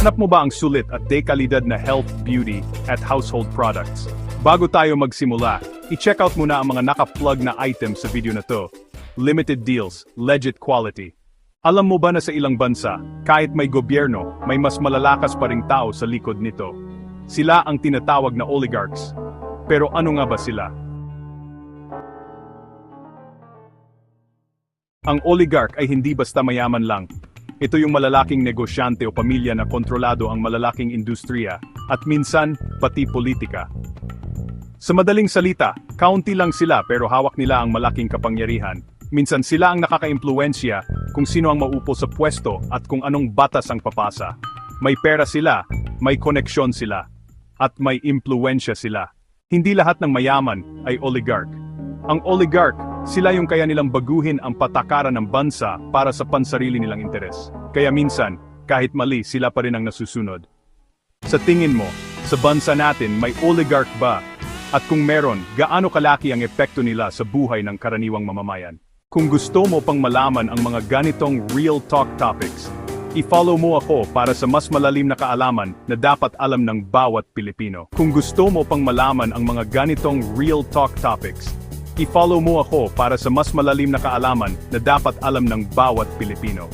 Hanap mo ba ang sulit at dekalidad na health, beauty, at household products? Bago tayo magsimula, i-check out muna ang mga naka-plug na items sa video na to. Limited deals, legit quality. Alam mo ba na sa ilang bansa, kahit may gobyerno, may mas malalakas pa ring tao sa likod nito? Sila ang tinatawag na oligarchs. Pero ano nga ba sila? Ang oligarch ay hindi basta mayaman lang. Ito yung malalaking negosyante o pamilya na kontrolado ang malalaking industriya at minsan pati politika. Sa madaling salita, kaunti lang sila pero hawak nila ang malaking kapangyarihan. Minsan sila ang nakakaimpluensya kung sino ang maupo sa pwesto at kung anong batas ang papasa. May pera sila, may koneksyon sila, at may impluensya sila. Hindi lahat ng mayaman ay oligarch. Ang oligarch, sila yung kaya nilang baguhin ang patakaran ng bansa para sa pansarili nilang interes. Kaya minsan, kahit mali, sila pa rin ang nasusunod. Sa tingin mo, sa bansa natin may oligarch ba? At kung meron, gaano kalaki ang epekto nila sa buhay ng karaniwang mamamayan? Kung gusto mo pang malaman ang mga ganitong real talk topics, i-follow mo ako para sa mas malalim na kaalaman na dapat alam ng bawat Pilipino. Kung gusto mo pang malaman ang mga ganitong real talk topics, i-follow mo ako para sa mas malalim na kaalaman na dapat alam ng bawat Pilipino.